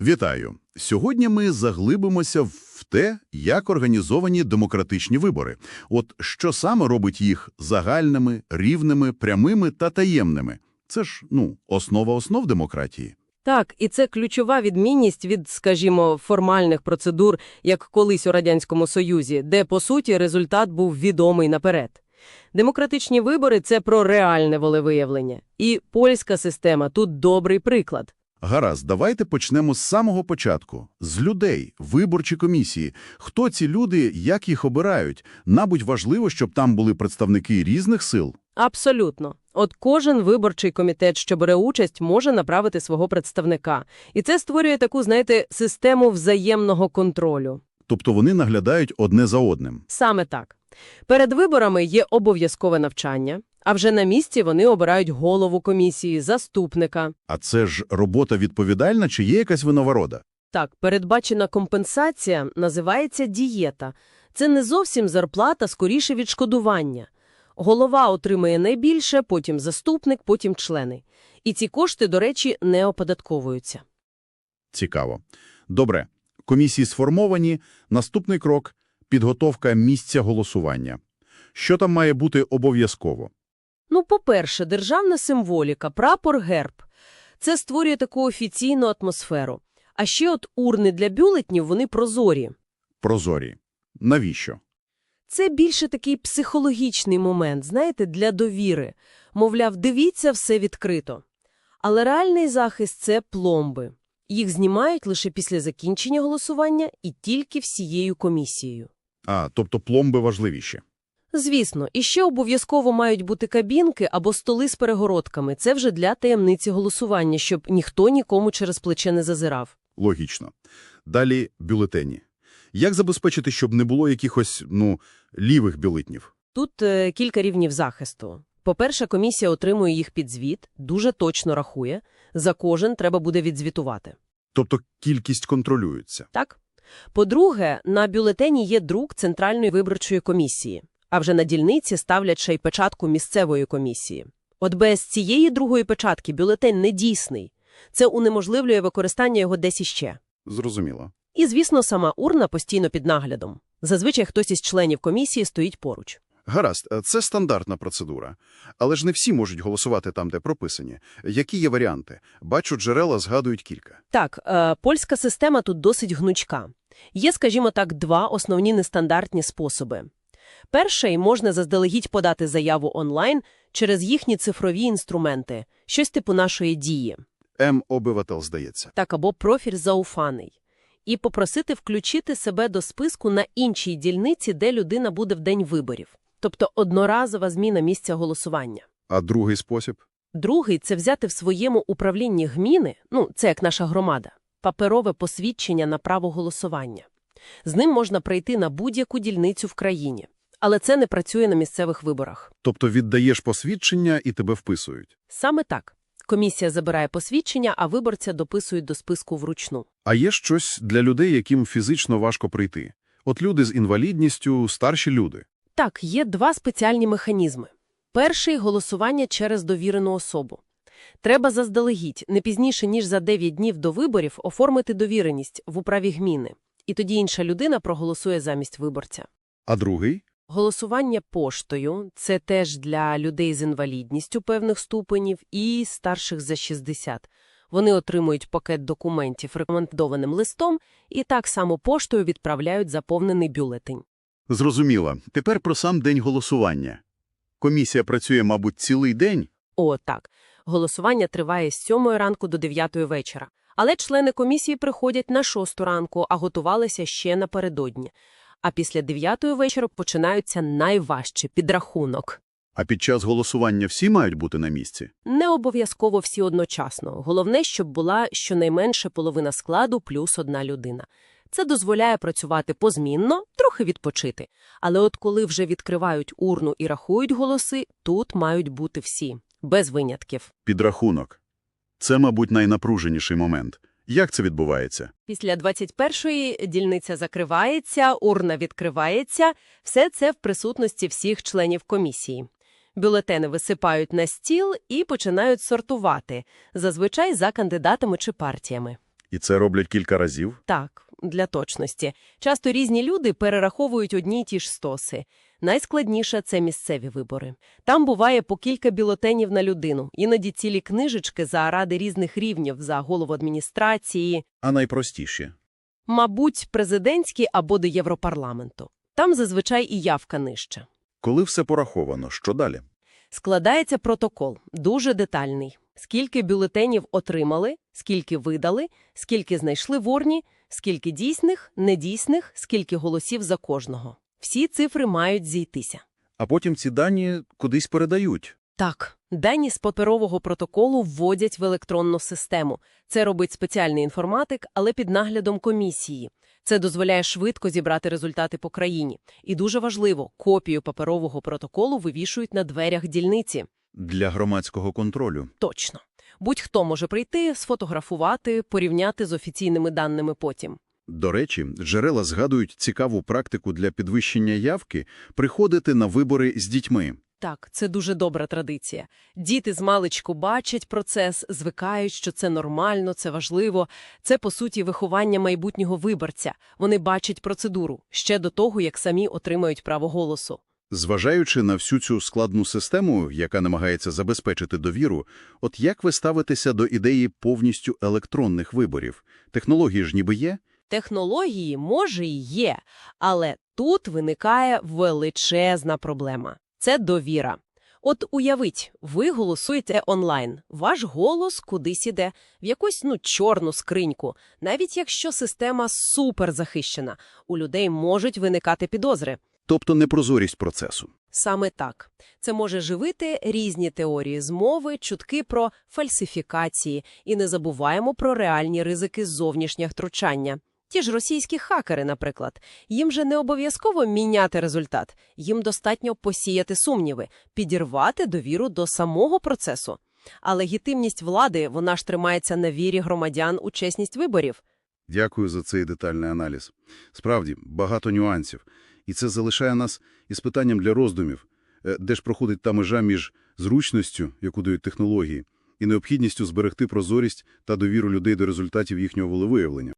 Вітаю! Сьогодні ми заглибимося в те, як організовані демократичні вибори. От що саме робить їх загальними, рівними, прямими та таємними? Це ж, ну, основа основ демократії. Так, і це ключова відмінність від, скажімо, формальних процедур, як колись у Радянському Союзі, де, по суті, результат був відомий наперед. Демократичні вибори – це про реальне волевиявлення. І польська система тут добрий приклад. Гаразд, давайте почнемо з самого початку. З людей, виборчі комісії. Хто ці люди, як їх обирають? Набудь важливо, щоб там були представники різних сил. Абсолютно. От кожен виборчий комітет, що бере участь, може направити свого представника. І це створює таку, знаєте, систему взаємного контролю. Тобто вони наглядають одне за одним. Саме так. Перед виборами є обов'язкове навчання, а вже на місці вони обирають голову комісії, заступника. А це ж робота відповідальна чи є якась винагорода? Так, передбачена компенсація називається дієта. Це не зовсім зарплата, скоріше відшкодування. Голова отримує найбільше, потім заступник, потім члени. І ці кошти, до речі, не оподатковуються. Цікаво. Добре. Комісії сформовані. Наступний крок – підготовка місця голосування. Що там має бути обов'язково? Ну, по-перше, державна символіка, прапор, герб. Це створює таку офіційну атмосферу. А ще от урни для бюлетнів, вони прозорі. Прозорі. Навіщо? Це більше такий психологічний момент, знаєте, для довіри. Мовляв, дивіться, все відкрито. Але реальний захист – це пломби. Їх знімають лише після закінчення голосування і тільки всією комісією. А, тобто пломби важливіші. Звісно, і ще обов'язково мають бути кабінки або столи з перегородками. Це вже для таємниці голосування, щоб ніхто нікому через плече не зазирав. Логічно. Далі бюлетені. Як забезпечити, щоб не було якихось, ну, лівих бюлетнів? Тут е, кілька рівнів захисту. По-перше, комісія отримує їх під звіт, дуже точно рахує. За кожен треба буде відзвітувати. Тобто кількість контролюється. Так? По-друге, на бюлетені є друк Центральної виборчої комісії, а вже на дільниці ставлять ще й печатку місцевої комісії. От без цієї другої печатки бюлетень не дійсний. Це унеможливлює використання його десь іще. Зрозуміло. І, звісно, сама урна постійно під наглядом. Зазвичай хтось із членів комісії стоїть поруч. Гаразд, е, це стандартна процедура. Але ж не всі можуть голосувати там, де прописані. Які є варіанти? Бачу, джерела згадують кілька. Так, е, польська система тут досить гнучка. Є, скажімо так, два основні нестандартні способи. Перший – можна заздалегідь подати заяву онлайн через їхні цифрові інструменти, щось типу нашої дії, М-обиватель, здається. так або профіль зауфаний, і попросити включити себе до списку на іншій дільниці, де людина буде в день виборів, тобто одноразова зміна місця голосування. А другий спосіб? Другий – це взяти в своєму управлінні гміни, ну, це як наша громада, паперове посвідчення на право голосування. З ним можна прийти на будь-яку дільницю в країні. Але це не працює на місцевих виборах. Тобто віддаєш посвідчення і тебе вписують. Саме так. Комісія забирає посвідчення, а виборця дописують до списку вручну. А є щось для людей, яким фізично важко прийти? От люди з інвалідністю, старші люди. Так, є два спеціальні механізми. Перший – голосування через довірену особу. Треба заздалегідь, не пізніше, ніж за 9 днів до виборів, оформити довіреність в управі гміни. І тоді інша людина проголосує замість виборця. А другий? Голосування поштою – це теж для людей з інвалідністю певних ступенів і старших за 60. Вони отримують пакет документів рекомендованим листом і так само поштою відправляють заповнений бюлетень. Зрозуміло. Тепер про сам день голосування. Комісія працює, мабуть, цілий день? О, так. Голосування триває з 7 ранку до 9 вечора. Але члени комісії приходять на 6 ранку, а готувалися ще напередодні. А після 9 вечора починаються найважчі – підрахунок. А під час голосування всі мають бути на місці? Не обов'язково всі одночасно. Головне, щоб була щонайменше половина складу плюс одна людина. Це дозволяє працювати позмінно, трохи відпочити. Але от коли вже відкривають урну і рахують голоси, тут мають бути всі, без винятків. Підрахунок. Це, мабуть, найнапруженіший момент. Як це відбувається? Після 21-ї дільниця закривається, урна відкривається. Все це в присутності всіх членів комісії. Бюлетени висипають на стіл і починають сортувати, зазвичай за кандидатами чи партіями. І це роблять кілька разів? Так, для точності. Часто різні люди перераховують одні й ті ж стоси. Найскладніше – це місцеві вибори. Там буває по кілька бюлетенів на людину, іноді цілі книжечки за ради різних рівнів, за голову адміністрації, А найпростіші? мабуть, президентські або до Європарламенту. Там зазвичай і явка нижча. Коли все пораховано, що далі? Складається протокол, дуже детальний. Скільки бюлетенів отримали, скільки видали, скільки знайшли в урні, скільки дійсних, недійсних, скільки голосів за кожного. Всі цифри мають зійтися. А потім ці дані кудись передають. Так, дані з паперового протоколу вводять в електронну систему. Це робить спеціальний інформатик, але під наглядом комісії. Це дозволяє швидко зібрати результати по країні. І дуже важливо, копію паперового протоколу вивішують на дверях дільниці. Для громадського контролю. Точно. Будь-хто може прийти, сфотографувати, порівняти з офіційними даними потім. До речі, джерела згадують цікаву практику для підвищення явки приходити на вибори з дітьми. Так, це дуже добра традиція. Діти з маличку бачать процес, звикають, що це нормально, це важливо. Це, по суті, виховання майбутнього виборця. Вони бачать процедуру ще до того, як самі отримають право голосу. Зважаючи на всю цю складну систему, яка намагається забезпечити довіру, от як ви ставитеся до ідеї повністю електронних виборів? Технології ж ніби є? Технології, може, і є, але тут виникає величезна проблема – це довіра. От уявіть, ви голосуєте онлайн, ваш голос кудись іде, в якусь ну чорну скриньку. Навіть якщо система суперзахищена, у людей можуть виникати підозри. Тобто непрозорість процесу. Саме так. Це може живити різні теорії змови, чутки про фальсифікації, і не забуваємо про реальні ризики зовнішнього втручання. Ті ж російські хакери, наприклад. Їм же не обов'язково міняти результат. Їм достатньо посіяти сумніви, підірвати довіру до самого процесу. А легітимність влади, вона ж тримається на вірі громадян у чесність виборів. Дякую за цей детальний аналіз. Справді, багато нюансів. І це залишає нас із питанням для роздумів, Е, де ж проходить та межа між зручністю, яку дають технології, і необхідністю зберегти прозорість та довіру людей до результатів їхнього волевиявлення.